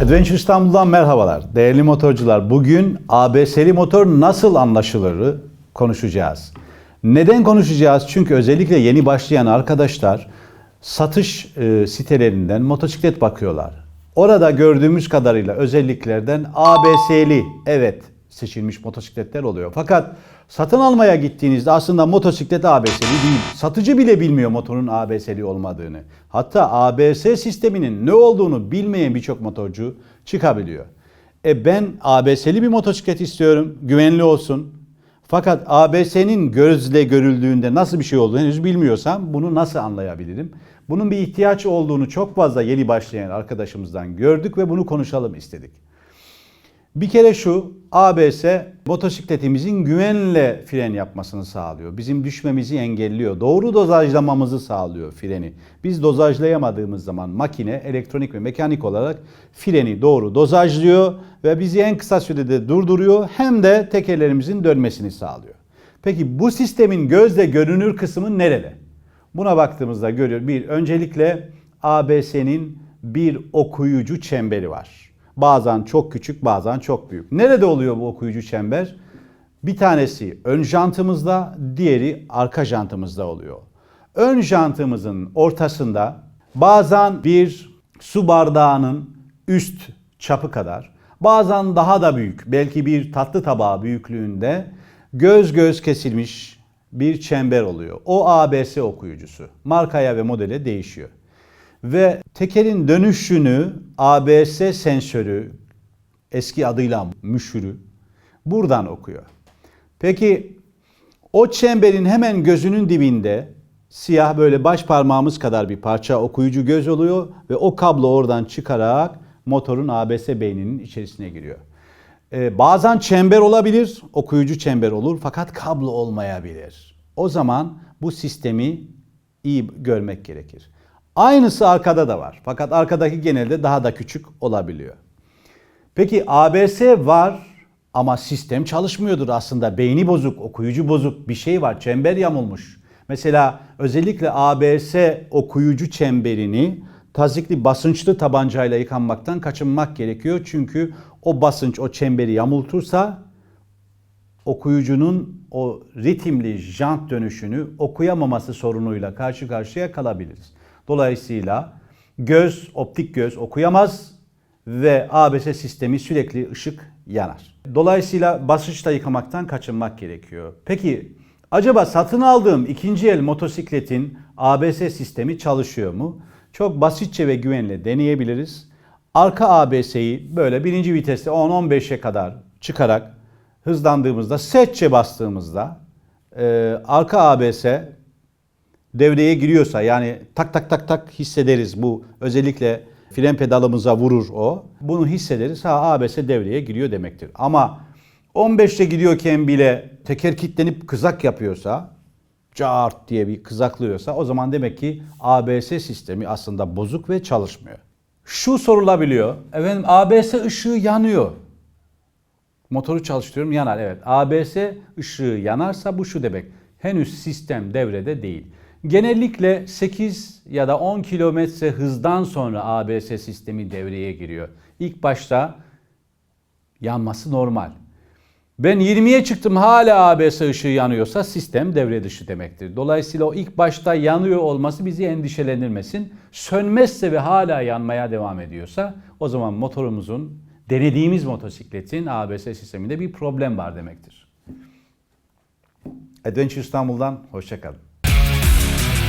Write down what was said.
Adventure İstanbul'dan merhabalar. Değerli motorcular, bugün ABS'li motor nasıl anlaşılırı konuşacağız. Neden konuşacağız? Çünkü özellikle yeni başlayan arkadaşlar satış e, sitelerinden motosiklet bakıyorlar. Orada gördüğümüz kadarıyla özelliklerden ABS'li evet seçilmiş motosikletler oluyor. Fakat satın almaya gittiğinizde aslında motosiklet ABS'li değil. Satıcı bile bilmiyor motorun ABS'li olmadığını. Hatta ABS sisteminin ne olduğunu bilmeyen birçok motorcu çıkabiliyor. E ben ABS'li bir motosiklet istiyorum, güvenli olsun. Fakat ABS'nin gözle görüldüğünde nasıl bir şey olduğunu henüz bilmiyorsam bunu nasıl anlayabilirim? Bunun bir ihtiyaç olduğunu çok fazla yeni başlayan arkadaşımızdan gördük ve bunu konuşalım istedik. Bir kere şu ABS motosikletimizin güvenle fren yapmasını sağlıyor. Bizim düşmemizi engelliyor. Doğru dozajlamamızı sağlıyor freni. Biz dozajlayamadığımız zaman makine elektronik ve mekanik olarak freni doğru dozajlıyor ve bizi en kısa sürede durduruyor hem de tekerlerimizin dönmesini sağlıyor. Peki bu sistemin gözle görünür kısmı nerede? Buna baktığımızda görüyor. Bir, öncelikle ABS'nin bir okuyucu çemberi var. Bazen çok küçük, bazen çok büyük. Nerede oluyor bu okuyucu çember? Bir tanesi ön jantımızda, diğeri arka jantımızda oluyor. Ön jantımızın ortasında bazen bir su bardağının üst çapı kadar, bazen daha da büyük, belki bir tatlı tabağı büyüklüğünde göz göz kesilmiş bir çember oluyor. O ABS okuyucusu. Markaya ve modele değişiyor. Ve tekerin dönüşünü ABS sensörü eski adıyla müşürü buradan okuyor. Peki o çemberin hemen gözünün dibinde siyah böyle baş parmağımız kadar bir parça okuyucu göz oluyor ve o kablo oradan çıkarak motorun ABS beyninin içerisine giriyor. Ee, bazen çember olabilir, okuyucu çember olur fakat kablo olmayabilir. O zaman bu sistemi iyi görmek gerekir. Aynısı arkada da var. Fakat arkadaki genelde daha da küçük olabiliyor. Peki ABS var ama sistem çalışmıyordur aslında. Beyni bozuk, okuyucu bozuk bir şey var. Çember yamulmuş. Mesela özellikle ABS okuyucu çemberini tazikli basınçlı tabancayla yıkanmaktan kaçınmak gerekiyor. Çünkü o basınç o çemberi yamultursa okuyucunun o ritimli jant dönüşünü okuyamaması sorunuyla karşı karşıya kalabiliriz. Dolayısıyla göz, optik göz okuyamaz ve ABS sistemi sürekli ışık yanar. Dolayısıyla basınçla yıkamaktan kaçınmak gerekiyor. Peki acaba satın aldığım ikinci el motosikletin ABS sistemi çalışıyor mu? Çok basitçe ve güvenle deneyebiliriz. Arka ABS'yi böyle birinci viteste 10-15'e kadar çıkarak hızlandığımızda, setçe bastığımızda e, arka ABS devreye giriyorsa yani tak tak tak tak hissederiz bu özellikle fren pedalımıza vurur o. Bunu hissederiz ha ABS devreye giriyor demektir. Ama 15'te gidiyorken bile teker kilitlenip kızak yapıyorsa cart diye bir kızaklıyorsa o zaman demek ki ABS sistemi aslında bozuk ve çalışmıyor. Şu sorulabiliyor. Efendim ABS ışığı yanıyor. Motoru çalıştırıyorum yanar evet. ABS ışığı yanarsa bu şu demek. Henüz sistem devrede değil. Genellikle 8 ya da 10 kilometre hızdan sonra ABS sistemi devreye giriyor. İlk başta yanması normal. Ben 20'ye çıktım hala ABS ışığı yanıyorsa sistem devre dışı demektir. Dolayısıyla o ilk başta yanıyor olması bizi endişelendirmesin. Sönmezse ve hala yanmaya devam ediyorsa o zaman motorumuzun denediğimiz motosikletin ABS sisteminde bir problem var demektir. Adventure İstanbul'dan hoşçakalın.